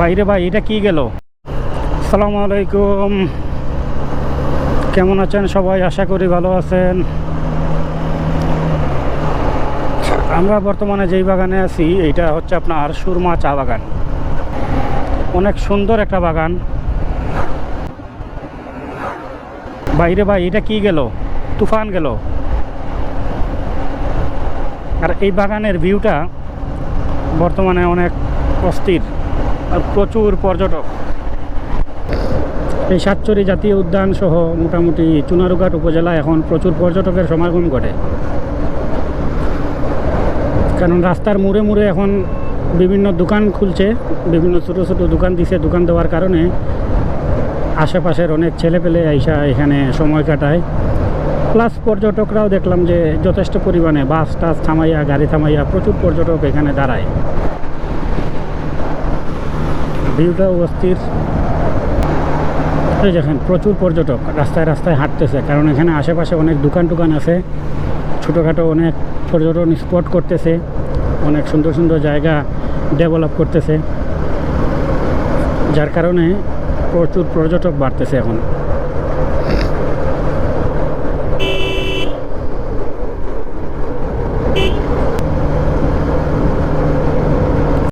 বাইরে ভাই, এটা কি গেল? আসসালামু আলাইকুম। কেমন আছেন সবাই? আশা করি ভালো আছেন। আমরা বর্তমানে যেই বাগানে আছি এটা হচ্ছে আপনার সুরমা চা বাগান। অনেক সুন্দর একটা বাগান। বাইরে ভাই, এটা কি গেল? তুফান গেল। আর এই বাগানের ভিউটা বর্তমানে অনেক অস্থির। আর প্রচুর পর্যটক। এই সাতচরি জাতীয় উদ্যান সহ মোটামুটি চুনারুঘাট উপজেলায় এখন প্রচুর পর্যটকের সমাগম ঘটে। কারণ রাস্তার মুড়ে মুড়ে এখন বিভিন্ন দোকান খুলছে, বিভিন্ন ছোটো ছোটো দোকান দিছে, দোকান দেওয়ার কারণে আশেপাশের অনেক ছেলে পেলে আইসা এখানে সময় কাটায়। প্লাস পর্যটকরাও দেখলাম যে যথেষ্ট পরিমাণে বাস টাস থামাইয়া, গাড়ি থামাইয়া প্রচুর পর্যটক এখানে দাঁড়ায়। ভিউটাও অস্থির। এই দেখেন, প্রচুর পর্যটক রাস্তায় রাস্তায় হাঁটতেছে, কারণ এখানে আশেপাশে অনেক দোকান টোকান আছে, ছোটোখাটো অনেক পর্যটন স্পট করতেছে, অনেক সুন্দর সুন্দর জায়গা ডেভেলপ করতেছে, যার কারণে প্রচুর পর্যটক বাড়তেছে এখন।